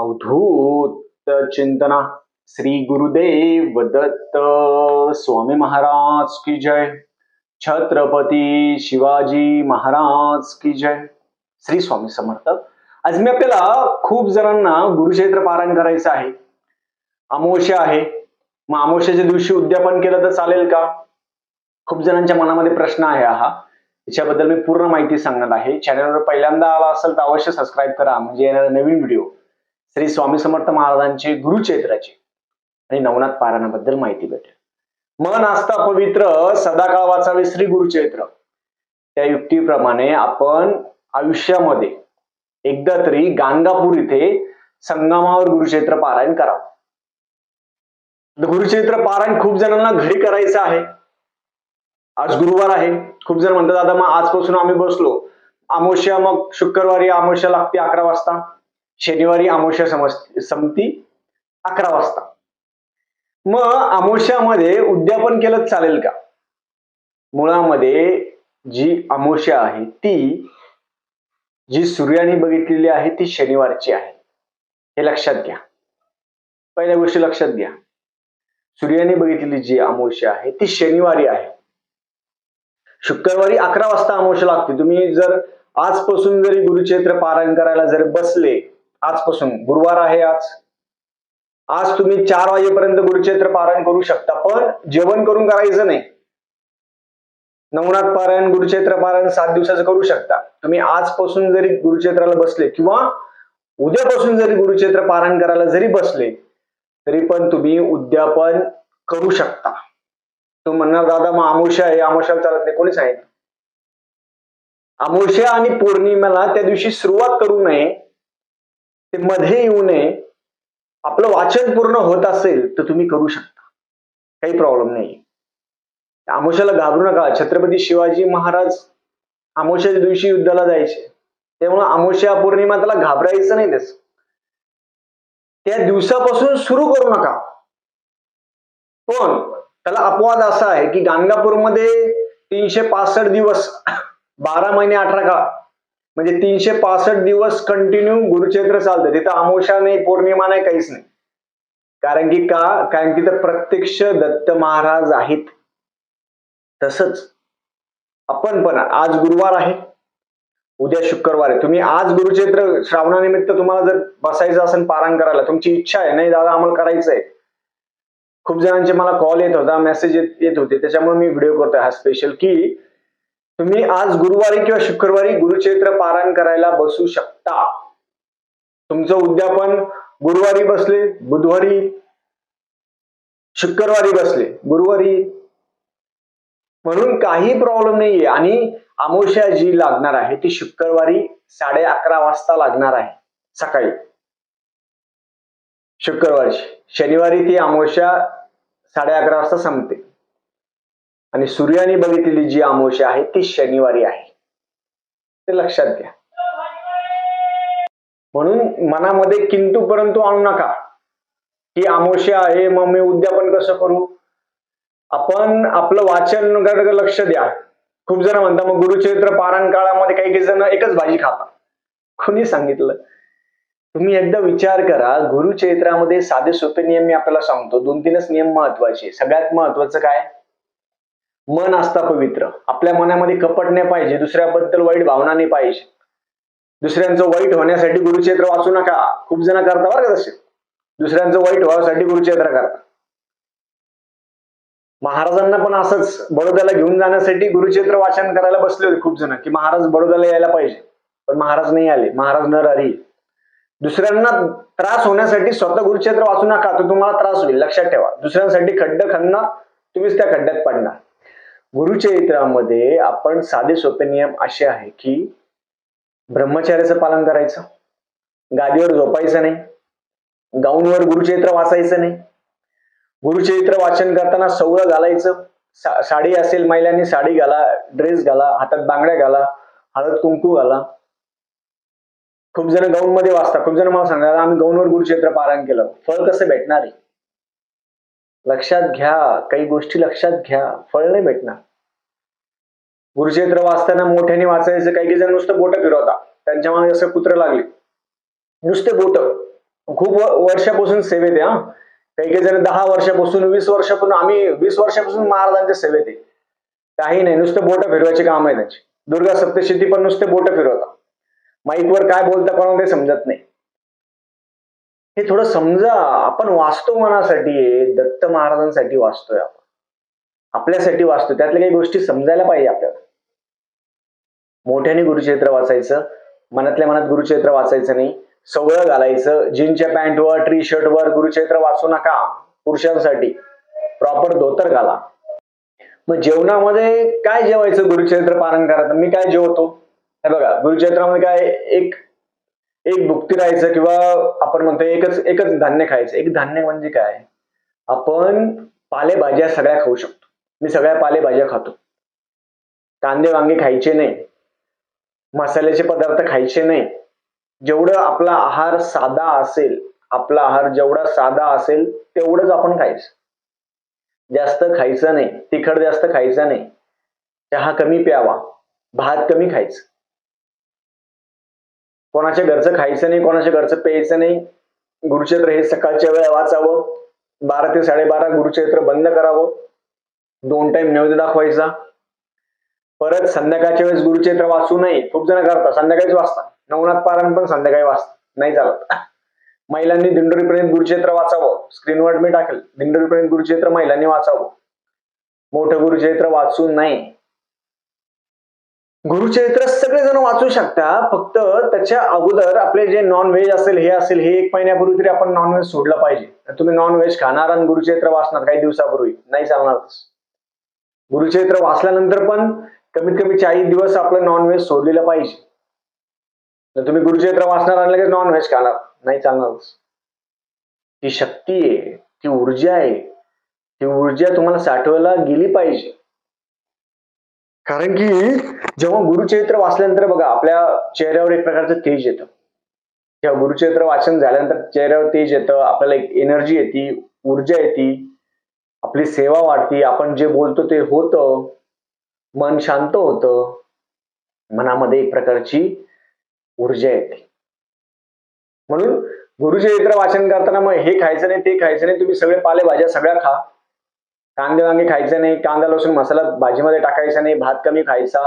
अवधूत चिंतना। श्री गुरुदेव दत्त स्वामी महाराज की जय। छत्रपती शिवाजी महाराज की जय। श्री स्वामी समर्थ। आज मी आपल्याला खूप जणांना गुरुक्षेत्र पारायण करायचं आहे. अमावस्या आहे. मग अमावस्याच्या दिवशी उद्यापन केलं तर चालेल का? खूप जणांच्या मनामध्ये प्रश्न आहे हा. याच्याबद्दल मी पूर्ण माहिती सांगणार आहे. चॅनलवर पहिल्यांदा आला असेल तर अवश्य सबस्क्राईब करा. म्हणजे येणारा नवीन व्हिडिओ श्री स्वामी समर्थ महाराजांचे गुरुचैत्राचे आणि नवनाथ पारायणाबद्दल माहिती भेटेल. मन आस्था पवित्र सदाकाळ वाचावे श्री गुरुचैत्र त्या युक्तीप्रमाणे आपण आयुष्यामध्ये एकदा तरी गाणगापूर इथे संगमावर गुरुचैत्र पारायण करावं. गुरुचैत्र पारायण खूप जणांना घरी करायचं आहे. आज गुरुवार आहे. खूप जण म्हणतात दादा मग आजपासून आम्ही बसलो. अमावस्या मग शुक्रवारी अमावस्या लागते अकरा वाजता. शनिवारी अमावस्या समज संपती अकरा वाजता. मग अमावस्यामध्ये उद्यापन केलं चालेल का? मुळामध्ये जी अमावस्या आहे ती जी सूर्याने बघितलेली आहे ती शनिवारची आहे. हे लक्षात घ्या. पहिल्या गोष्टी लक्षात घ्या. सूर्याने बघितलेली जी अमावस्या आहे ती शनिवारी आहे. शुक्रवारी अकरा वाजता अमावस्या लागते. तुम्ही जर आजपासून जरी गुरुक्षेत्र पारायण करायला जर बसले आजपासून. गुरुवार आहे आज. आज तुम्ही चार वाजेपर्यंत गुरुक्षेत्र पारायण करू शकता पण जेवण करून करायचं नाही. नवनाथ पारायण गुरुक्षेत्र पारायण सात दिवसाचं करू शकता. तुम्ही आजपासून जरी गुरुक्षेत्राला बसले किंवा उद्यापासून जरी गुरुक्षेत्र पारायण करायला जरी बसले तरी पण तुम्ही उद्यापन करू शकता. तो म्हणणार दादा मग अमावस्या आहे. अमावस्याला चालत नाही. कोणी सांगितलं? अमावस्या आणि पौर्णिमेला त्या दिवशी सुरुवात करू नये. ते मध्ये येऊ नये. आपलं वाचन पूर्ण होत असेल तर तुम्ही करू शकता. काही प्रॉब्लेम नाही आमोशाला घाबरू नका. छत्रपती शिवाजी महाराज आमोशाच्या दिवशी युद्धाला जायचे. त्यामुळे आमोशा पौर्णिमा त्याला घाबरायचं नाही त्याच. त्या दिवसापासून सुरू करू नका. पण त्याला अपवाद असा आहे की गाणगापूरमध्ये तीनशे पासष्ट दिवस बारा महिने अठरा काळ म्हणजे तीनशे पासष्ट दिवस कंटिन्यू गुरुक्षेत्र चालतं. तिथं अमावस्या नाही पौर्णिमा नाही काहीच नाही. कारण की का? कारण की तिथं प्रत्यक्ष दत्त महाराज आहेत. तसंच आपण पण आज गुरुवार आहे. उद्या शुक्रवार आहे. तुम्ही आज गुरुचैत्र श्रावणानिमित्त तुम्हाला जर बसायचं असेल पारायण करायला तुमची इच्छा आहे. नाही दादा आम्हाला करायचं आहे खूप जणांचे मला कॉल येत होता मेसेज येत होते. त्याच्यामुळे मी व्हिडिओ करतोय. हा स्पेशल की तुम्ही आज गुरुवारी किंवा शुक्रवारी गुरुचैत्र पारायण करायला बसू शकता. तुमचं उद्यापन गुरुवारी बसले बुधवारी शुक्रवारी बसले गुरुवारी. म्हणून काही प्रॉब्लेम नाहीये आणि अमावस्या जी लागणार आहे ती शुक्रवारी साडे अकरा वाजता लागणार आहे सकाळी. शुक्रवारी शनिवारी ती अमावस्या साडे अकरा वाजता संपते. आणि सूर्याने बघितलेली जी अमावस्या आहे ती शनिवारी आहे. ते लक्षात घ्या. म्हणून मनामध्ये किंतू परंतु आणू नका. की अमावस्या आहे मग मी उद्यापन कसं करू? आपण आपलं वाचन लक्ष द्या. खूप जण म्हणतात मग गुरुचरित्र पारायण काळामध्ये काही काही जण एकच भाजी खातात. कोणी सांगितलं? तुम्ही एकदा विचार करा गुरुचरित्रामध्ये साधे सोपे नियम मी आपल्याला सांगतो. दोन तीनच नियम महत्त्वाचे सगळ्यात महत्वाचं काय? मन असता पवित्र. आपल्या मनामध्ये कपट नाही पाहिजे दुसऱ्याबद्दल वाईट भावना नाही पाहिजे. दुसऱ्यांचं वाईट होण्यासाठी गुरुक्षेत्र वाचू नका. खूप जण करता बरं का तसे. दुसऱ्यांचं वाईट व्हावासाठी गुरुक्षेत्र करता. महाराजांना पण असंच बडोद्याला घेऊन जाण्यासाठी गुरुक्षेत्र वाचन करायला बसले होते खूप जण की महाराज बडोद्याला यायला पाहिजे. पण महाराज नाही आले. महाराज न राही दुसऱ्यांना त्रास होण्यासाठी स्वतः गुरुक्षेत्र वाचू नका तर तुम्हाला त्रास होईल. लक्षात ठेवा. दुसऱ्यांसाठी खड्ड खणणार तुम्हीच त्या खड्ड्यात पडणार. गुरुचरित्रामध्ये आपण साधे सोपे नियम असे आहे की ब्रह्मचार्याचं पालन करायचं गादीवर झोपायचं नाही गाऊनवर गुरुचरित्र वाचायचं नाही. गुरुचरित्र वाचन करताना सवळं घालायचं सा, साडी असेल महिलांनी साडी घाला ड्रेस घाला हातात बांगड्या घाला हळद कुंकू घाला. खूप जण गाऊन मध्ये वाचतात. खूप जण मला सांगतात आम्ही गाऊनवर गुरुचरित्र पारायण केलं. फळ कसं भेटणार आहे? लक्षात घ्या काही गोष्टी लक्षात घ्या फळ नाही भेटणार. गुरुचरित्र वाचताना मोठ्याने वाचायचं काही काही जण नुसतं बोट फिरवता त्यांच्या मागे असं कुत्र लागले. नुसते बोट. खूप वर्षापासून सेवेत आहे हा. काही काही जण दहा वर्षापासून वीस वर्षापासून आम्ही वीस वर्षापासून महाराजांच्या सेवेत आहे. काही नाही नुसतं बोट फिरवायचे काम आहे त्यांची. दुर्गा सप्तशती पण नुसते बोट फिरवता माईकवर काय बोलता कोणाला काही समजत नाही. हे थोडं समजा आपण वाचतो मनासाठी दत्त महाराजांसाठी वाचतोय आपण. आपल्यासाठी वाचतो त्यातल्या काही गोष्टी समजायला पाहिजे आपल्याला. मोठ्याने गुरुचरित्र वाचायचं मनातल्या मनात गुरुचरित्र वाचायचं नाही. सगळं घालायचं जीनच्या पॅन्टवर टी शर्टवर गुरुचरित्र वाचू नका पुरुषांसाठी. प्रॉपर धोतर घाला. मग जेवणामध्ये काय जेवायचं गुरुचरित्र पालन करायचं? मी काय जेवतो? हे बघा गुरुचरित्रामध्ये काय एक एक भुक्ती राहायचं किंवा आपण म्हणतो एकच एकच धान्य खायचं. एक धान्य म्हणजे काय? आपण पालेभाज्या सगळ्या खाऊ शकतो. मी सगळ्या पालेभाज्या खातो. कांदे वांगे खायचे नाही. मसाल्याचे पदार्थ खायचे नाही. जेवढं आपला आहार साधा असेल आपला आहार जेवढा साधा असेल तेवढंच आपण खायचं. जास्त खायचं नाही. तिखट जास्त खायचं नाही. चहा कमी प्यावा. भात कमी खायचं. कोणाच्या घरचं खायचं नाही कोणाच्या घरचं प्यायचं नाही. गुरुचरित्र हे सकाळच्या वेळा वाचावं. बारा ते साडेबारा गुरुक्षेत्र बंद करावं. दोन टाइम नैवेद्य दाखवायचा. परत संध्याकाळच्या वेळेस गुरुचरित्र वाचू नये. खूप जण करतात. संध्याकाळीच वाचतात. नवनाथ पारायण पण संध्याकाळी वाचतात. नाही चालत. महिलांनी दिंडोरीपर्यंत गुरुचरित्र वाचावं. स्क्रीनवर मी टाकेल. दिंडोरीपर्यंत गुरुचरित्र महिलांनी वाचावं. मोठं गुरुक्षेत्र वाचू नये. गुरुचरित्र सगळेजण वाचू शकता. फक्त त्याच्या अगोदर आपले जे नॉन व्हेज असेल हे असेल हे एक महिन्यापूर्वी तरी आपण नॉनव्हेज सोडलं पाहिजे. तुम्ही नॉनव्हेज खाणार आणि गुरुचरित्र वाचणार काही दिवसापूर्वी. नाही चालणारच गुरुचरित्र वाचल्यानंतर पण कमीत कमी चाळीस दिवस आपलं नॉनव्हेज सोडलेलं पाहिजे. तर तुम्ही गुरुचरित्र वाचणार आणि लगेच नॉनव्हेज खाणार नाही चालणारच ती शक्ती आहे ती ऊर्जा आहे. ती ऊर्जा तुम्हाला साठवायला गेली पाहिजे. कारण की जेव्हा गुरुचरित्र वाचल्यानंतर बघा आपल्या चेहऱ्यावर एक प्रकारचं तेज येतं. जेव्हा गुरुचरित्र वाचन झाल्यानंतर चेहऱ्यावर तेज येतं आपल्याला एक एनर्जी येते ऊर्जा येते आपली सेवा वाढते आपण जे बोलतो ते होतं मन शांत होतं मनामध्ये एक प्रकारची ऊर्जा येते. म्हणून गुरुचरित्र वाचन करताना मग हे खायचं नाही ते खायचं नाही तुम्ही सगळे पालेभाज्या सगळ्या खा. कांदे वांगे खायचं नाही कांदा लसूण मसाला भाजीमध्ये टाकायचा नाही भात कमी खायचा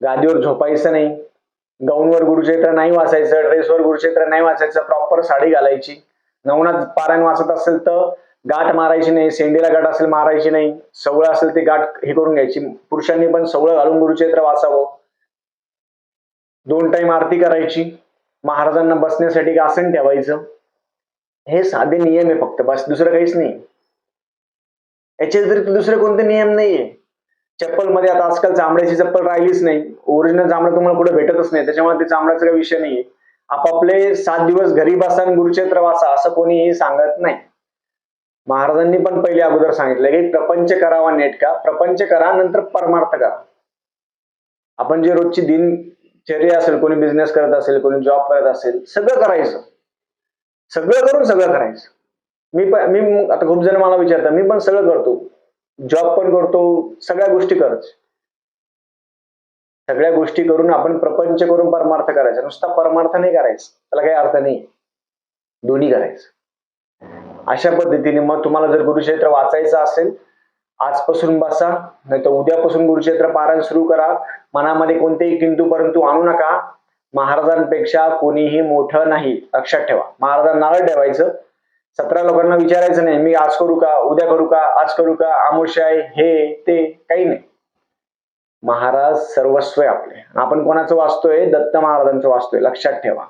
गादीवर झोपायचं नाही गाऊनवर गुरुक्षेत्र नाही वाचायचं ड्रेसवर गुरुक्षेत्र नाही वाचायचं प्रॉपर साडी घालायची. नवनाथ पारायण वाचत असेल तर गाठ मारायची नाही सेंडीला गाठ असेल मारायची नाही सवळं असेल ते गाठ हे करून घ्यायची. पुरुषांनी पण सवळं घालून गुरुक्षेत्र वाचावं. दोन टाइम आरती करायची. महाराजांना बसण्यासाठी आसन ठेवायचं. हे साधे नियम आहे फक्त बस दुसरं काहीच नाही. याचे व्यतिरिक्त दुसरे कोणते नियम नाहीये. चप्पलमध्ये आता आजकाल चामड्याची चप्पल राहिलीच नाही. ओरिजिनल चामडं तुम्हाला कुठे भेटतच नाही. त्याच्यामुळे ते चामड्याचा काही विषय नाहीये. आपापले सात दिवस घरी बसा आणि वासा वाचा असं कोणीही सांगत नाही. महाराजांनी पण पहिले अगोदर सांगितलं की प्रपंच करावा नेटका प्रपंच करा नंतर परमार्थ करा. आपण जे रोजची दिनचर्या असेल कोणी बिझनेस करत असेल कोणी जॉब करत असेल सगळं करायचं. सगळं करून सगळं करायचं. मी पण मी आता खूप जण मला विचारतात मी पण सगळं करतो. जॉब पण करतो सगळ्या गोष्टी करत. सगळ्या गोष्टी करून आपण प्रपंच करून परमार्थ करायचा. नुसता परमार्थ नाही करायचा. त्याला काही अर्थ नाही. दोन्ही करायचं. अशा पद्धतीने मग तुम्हाला जर गुरुक्षेत्र वाचायचं असेल आजपासून बसा नाही तर उद्यापासून गुरुक्षेत्र पारायण सुरू करा. मनामध्ये कोणतेही किंतू परंतु आणू नका. महाराजांपेक्षा कोणीही मोठं नाही. लक्षात ठेवा. महाराजांना नारळ ठेवायचं. सतरा लोकांना विचारायचं नाही. मी आज करू का? उद्या करू का? आज करू का? आमोश आहे हे ते काही नाही. महाराज सर्वस्व आहे आपले. आपण कोणाचं वाचतोय? दत्त महाराजांचं वाचतोय. लक्षात ठेवा.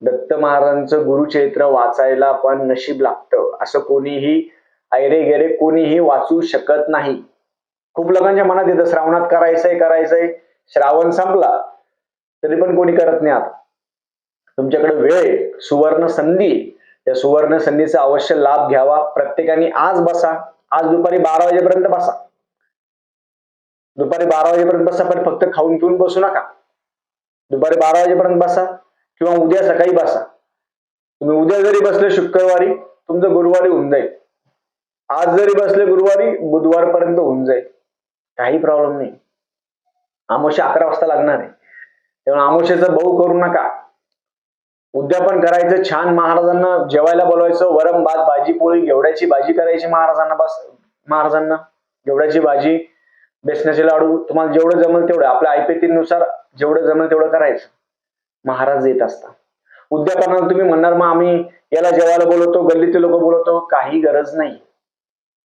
दत्त महाराजांचं गुरुचरित्र वाचायला पण नशीब लागतं. असं कोणीही ऐरे गेरे कोणीही वाचू शकत नाही. खूप लोकांच्या मनात येतं श्रावणात करायचंय करायचंय. श्रावण संपला तरी पण कोणी करत नाही आता. तुमच्याकडे वेळ आहे, सुवर्ण संधी. या त्या सुवर्ण संधीचा अवश्य लाभ घ्यावा. प्रत्येकाने आज बसा. आज दुपारी बारा वाजेपर्यंत बसा. दुपारी बारा वाजेपर्यंत बसा पण फक्त खाऊन पिऊन बसू नका. दुपारी बारा वाजेपर्यंत बसा किंवा उद्या सकाळी बसा. तुम्ही उद्या जरी बसले शुक्रवारी तुमचं गुरुवारी होऊन जाईल. आज जरी बसले गुरुवारी बुधवारपर्यंत होऊन जाईल. काही प्रॉब्लेम नाही. आमोशा अकरा वाजता लागणार आहे. तेव्हा आमोशेचा भाऊ करू नका. उद्यापन करायचं छान महाराजांना जेवायला बोलवायचं वरम भात भाजी पोळी घेवड्याची भाजी करायची महाराजांना बस महाराजांना. घेवड्याची भाजी बेसनाचे लाडू तुम्हाला जेवढं जमेल तेवढं. आपल्या ऐपतीनुसार जेवढं जमेल तेवढं करायचं. महाराज येत असता उद्यापनाला तुम्ही म्हणणार मग आम्ही याला जेवायला बोलवतो गल्लीतले लोक बोलवतो. काही गरज नाही.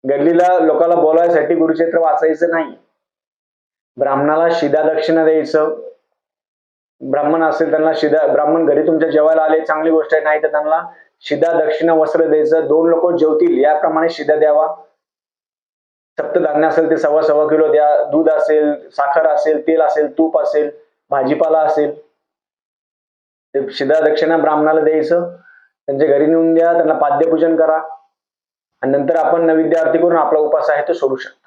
गल्लीला लोकांना बोलायसाठी गुरुक्षेत्र वाचायचं नाही. ब्राह्मणाला शिदा दक्षिणा द्यायचं. ब्राह्मण असेल त्यांना शिदा ब्राह्मण घरी तुमच्या जेवायला आले चांगली गोष्ट आहे नाही तर त्यांना शिदा दक्षिणा वस्त्र द्यायचं दोन लोक जेवतील याप्रमाणे शिदा द्यावा. सप्तधान्य असेल ते सव्वा सव्वा किलो द्या दूध असेल साखर असेल तेल असेल तूप असेल भाजीपाला असेल. ते शिदा दक्षिणा ब्राह्मणाला द्यायचं त्यांच्या घरी नेऊन द्या त्यांना पाद्यपूजन करा. आणि नंतर आपण नैवेद्य आरती करून आपला उपास आहे तो सोडू शकतो.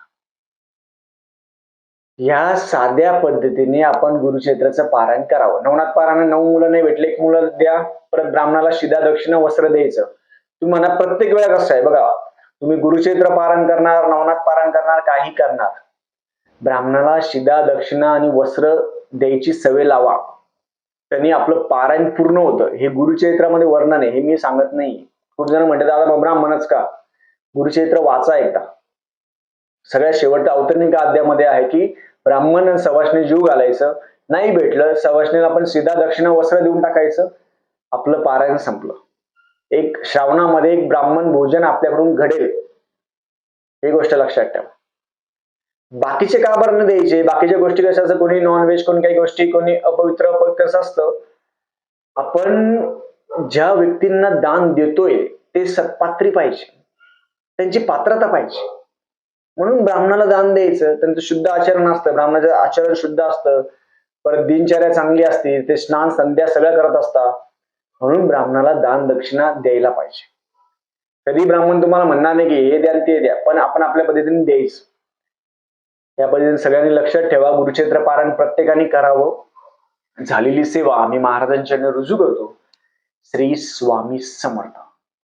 ह्या साध्या पद्धतीने आपण गुरुक्षेत्राचं पारायण करावं. नवनाथ पारायण नऊ मुलं नाही भेटले एक मुलं द्या. परत ब्राह्मणाला शिदा दक्षिणा वस्त्र द्यायचं. तुम्ही म्हणा प्रत्येक वेळा कसं आहे? बघा तुम्ही गुरुक्षेत्र पारायण करणार नवनाथ पारायण करणार काही करणार. ब्राह्मणाला शिदा दक्षिणा आणि वस्त्र द्यायची सवय लावा. त्यांनी आपलं पारायण पूर्ण होतं. हे गुरुचरित्रामध्ये वर्णन आहे हे मी सांगत नाही. खूप जण म्हणतात दादा मग ब्राह्मणच का? गुरुचरित्र वाचा एकदा. सगळ्या शेवटच्या अवतरणिका अध्यामध्ये आहे की ब्राह्मण आणि सवाष्णी जीव घालायचं. नाही भेटलं सवाष्णीला आपण सीधा दक्षिणा वस्त्र देऊन टाकायचं. आपलं पारायण संपलं. एक श्रावणामध्ये एक ब्राह्मण भोजन आपल्याकडून घडेल. ही गोष्ट लक्षात ठेवा. बाकीचे का बरं न द्यायचे? बाकीच्या गोष्टी कशा असं कोणी नॉनव्हेज कोणी काही गोष्टी कोणी अपवित्र अपवित्र कसं असतं. आपण ज्या व्यक्तींना दान देतोय ते सत्पात्री पाहिजे. त्यांची पात्रता पाहिजे. म्हणून ब्राह्मणाला दान द्यायचं त्यांचं शुद्ध आचरण असतं. ब्राह्मणाचं आचरण शुद्ध असतं. परत दिनचर्या चांगली असते ते स्नान संध्या सगळ्या करत असतात म्हणून ब्राह्मणाला दान दक्षिणा द्यायला पाहिजे. कधी ब्राह्मण तुम्हाला म्हणणार नाही की हे द्या ते द्या पण आपण आपल्या पद्धतीने द्यायचं. या पद्धतीने सगळ्यांनी लक्षात ठेवा गुरुक्षेत्र पारायण प्रत्येकाने करावं. झालेली सेवा आम्ही महाराजांच्या रुजू करतो. श्री स्वामी समर्थ.